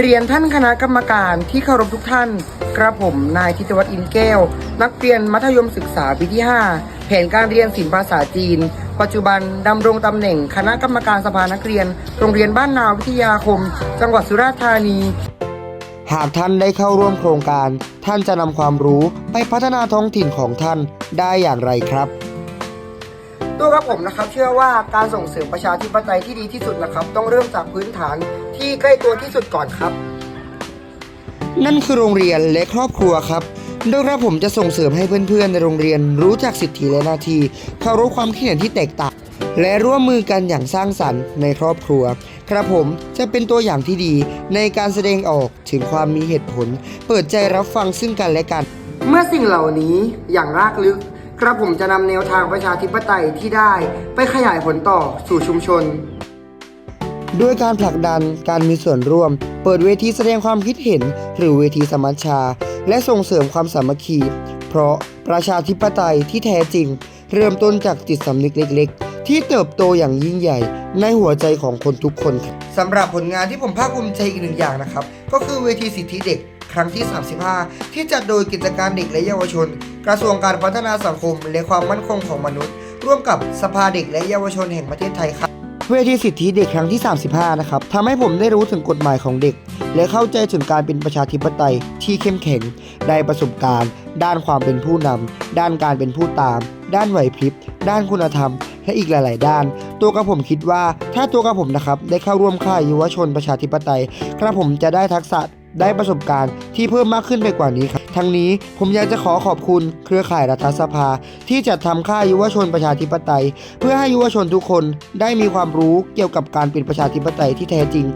เรียนท่านคณะกรรมการที่เคารพทุกท่าน กระผมนายทิตวัฒน์อินแก้ว นักเรียนมัธยมศึกษาปีที่ 5 แผนการเรียนศิลปภาษาจีน ปัจจุบันดำรงตำแหน่งคณะกรรมการสภานักเรียน โรงเรียนบ้านนาวิทยาคม จังหวัดสุราษฎร์ธานี หากท่านได้เข้าร่วมโครงการ ท่านจะนำความรู้ไปพัฒนาท้องถิ่นของท่านได้อย่างไรครับ ตัวกับผมนะครับเชื่อว่าการส่งเสริมประชาธิปไตยที่ดีที่สุดนะครับ ต้องเริ่มจากพื้นฐานที่ใกล้ตัวที่สุดก่อนครับ นั่นคือโรงเรียนและครอบครัวครับโดยกระผมจะส่งเสริมให้เพื่อนๆในโรงเรียน รู้จักสิทธิและหน้าที่เคารพความคิดเห็นที่แตกต่าง และร่วมมือกันอย่างสร้างสรรค์ในครอบครัวกระผมจะเป็นตัวอย่างที่ดีในการแสดงออกถึงความมีเหตุผล เปิดใจรับฟังซึ่งกันและกัน เมื่อสิ่งเหล่านี้อย่างรากลึก กระผมจะนำแนวทางประชาธิปไตยที่ได้ไปขยายผลต่อสู่ชุมชน ด้วยการผลักดันการมีส่วนร่วม เปิดเวทีแสดงความคิดเห็น หรือเวทีสมัชชา และส่งเสริมความสามัคคี เพราะประชาธิปไตยที่แท้จริง เริ่มต้นจากจิตสำนึกเล็ก ๆ ที่เติบโตอย่างยิ่งใหญ่ ในหัวใจของคนทุกคนสำหรับผลงานที่ผมภาคภูมิใจอีกหนึ่งอย่างนะครับ ก็คือเวทีสิทธิเด็กครั้งที่ 35 ที่จัดโดยกิจการเด็กและเยาวชน กระทรวงการพัฒนาสังคมและความมั่นคงของมนุษย์ ร่วมกับสภาเด็กและเยาวชนแห่งประเทศไทยครับเวทีสิทธิเด็กครั้งที่ 35 นะครับทำให้ผมได้รู้ถึงกฎหมายของเด็ก และเข้าใจถึงการเป็นประชาธิปไตยที่เข้มแข็งได้ประสบการณ์ ด้านความเป็นผู้นำด้านการเป็นผู้ตาม ด้านไหวพริบ ด้านคุณธรรม และอีกหลาย ๆ ด้าน ตัวกระผมคิดว่า ถ้าตัวกระผมนะครับได้เข้าร่วมค่ายยุวชนประชาธิปไตยกระผมจะได้ทักษะ ได้ประสบการณ์ที่เพิ่มมากขึ้นไปกว่านี้ครับ ทั้งนี้ผมอยากจะขอขอบคุณเครือข่ายรัฐสภา ที่จัดทำค่ายยุวชนประชาธิปไตย เพื่อให้ยุวชนทุกคนได้มีความรู้เกี่ยวกับการเป็นประชาธิปไตยที่แท้จริง